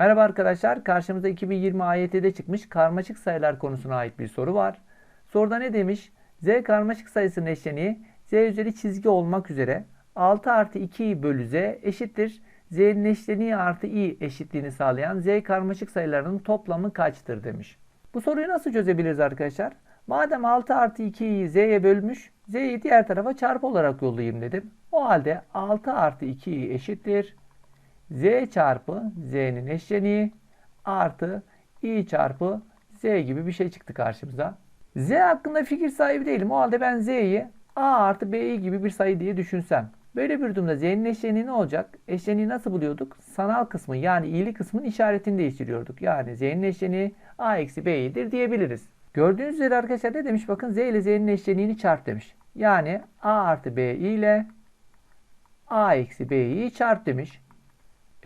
Merhaba arkadaşlar, karşımıza 2020 AYT'de çıkmış karmaşık sayılar konusuna ait bir soru var. Soruda ne demiş? Z karmaşık sayısının eşleniği Z üzeri çizgi olmak üzere 6 artı 2i bölü Z eşittir. Z'nin eşleniği artı i eşitliğini sağlayan Z karmaşık sayılarının toplamı kaçtır demiş. Bu soruyu nasıl çözebiliriz arkadaşlar? Madem 6 artı 2'yi Z'ye bölmüş, Z'yi diğer tarafa çarpı olarak yollayayım dedim. O halde 6 artı 2i eşittir z çarpı z'nin eşleniği artı i çarpı z gibi bir şey çıktı karşımıza. z hakkında fikir sahibi değilim. O halde ben z'yi a artı bi gibi bir sayı diye düşünsem. Böyle bir durumda z'nin eşleniği ne olacak? Eşleniği nasıl buluyorduk? Sanal kısmı yani i'li kısmın işaretini değiştiriyorduk. Yani z'nin eşleniği a eksi b'dir diyebiliriz. Gördüğünüz üzere arkadaşlar ne demiş? Bakın z ile z'nin eşleniğini çarp demiş. Yani a artı bi ile a eksi b'yi çarp demiş.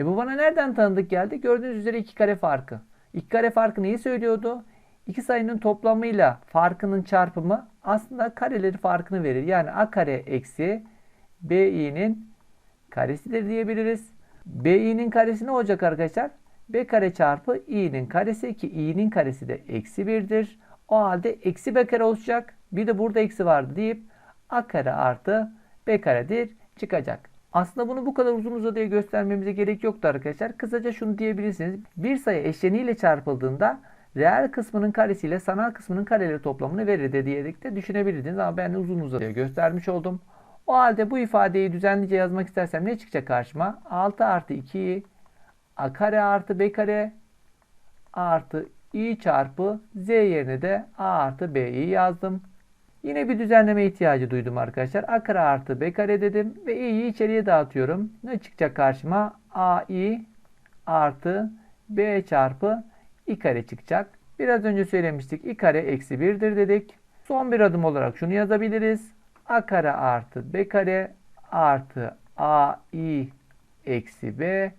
E bu bana nereden tanıdık geldi? Gördüğünüz üzere iki kare farkı. İki kare farkı neyi söylüyordu? İki sayının toplamıyla farkının çarpımı aslında kareleri farkını verir. Yani a kare eksi bi'nin karesidir diyebiliriz. bi'nin karesi ne olacak arkadaşlar? b kare çarpı i'nin karesi ki i'nin karesi de eksi 1'dir. O halde eksi b kare olacak. Bir de burada eksi vardı deyip a kare artı b karedir çıkacak. Aslında bunu bu kadar uzun uzadıya göstermemize gerek yoktu arkadaşlar. Kısaca şunu diyebilirsiniz. Bir sayı eşleniğiyle çarpıldığında reel kısmının karesiyle sanal kısmının kareleri toplamını verir de diyerek de düşünebilirdiniz. Ama ben uzun uzadıya göstermiş oldum. O halde bu ifadeyi düzenlice yazmak istersem ne çıkacak karşıma? 6 artı 2 a kare artı b kare artı i çarpı z yerine de a artı b'yi yazdım. Yine bir düzenleme ihtiyacı duydum arkadaşlar. A kare artı B kare dedim ve i'yi içeriye dağıtıyorum. Ne çıkacak karşıma? AI artı B çarpı i kare çıkacak. Biraz önce söylemiştik. i kare eksi 1'dir dedik. Son bir adım olarak şunu yazabiliriz. A kare artı B kare artı AI eksi B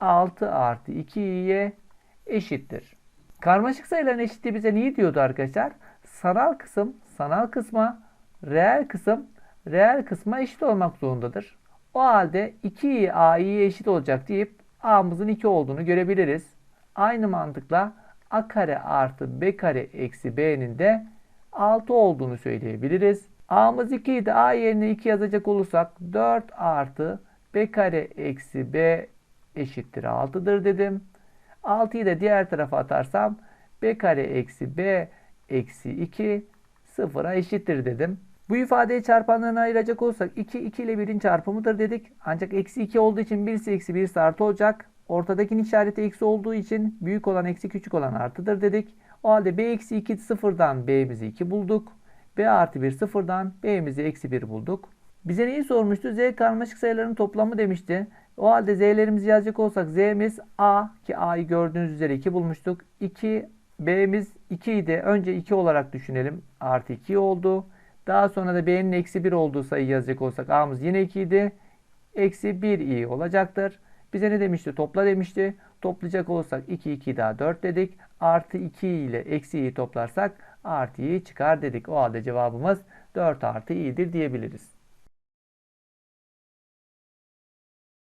6 artı 2i'ye eşittir. Karmaşık sayıların eşitliği bize neyi diyordu arkadaşlar? Sanal kısım sanal kısma, reel kısım reel kısma eşit olmak zorundadır. O halde 2i a'ya eşit olacak deyip a'mızın 2 olduğunu görebiliriz. Aynı mantıkla a kare artı b kare eksi b'nin de 6 olduğunu söyleyebiliriz. a'mız 2 idi. a yerine 2 yazacak olursak 4 artı b kare eksi b eşittir 6'dır dedim. 6'yı da diğer tarafa atarsam b kare eksi b eksi 2 sıfıra eşittir dedim. Bu ifadeyi çarpanlarına ayıracak olursak 2, 2 ile 1'in çarpımıdır dedik. Ancak eksi 2 olduğu için birisi eksi 1 artı olacak. Ortadakinin işareti eksi olduğu için büyük olan eksi küçük olan artıdır dedik. O halde b eksi 2 sıfırdan b'mizi 2 bulduk. b artı 1 sıfırdan b'mizi eksi 1 bulduk. Bize neyi sormuştu? Z karmaşık sayıların toplamı demişti. O halde z'lerimizi yazacak olsak z'miz a ki a'yı gördüğünüz üzere 2 bulmuştuk. 2 b'miz 2 idi. Önce 2 olarak düşünelim. Artı 2 oldu. Daha sonra da b'nin eksi 1 olduğu sayı yazacak olsak a'mız yine 2 idi. Eksi 1 i olacaktır. Bize ne demişti? Topla demişti. Toplayacak olursak 2 2 daha 4 dedik. Artı 2 ile eksi i'yi toplarsak artı i çıkar dedik. O halde cevabımız 4 artı i'dir diyebiliriz.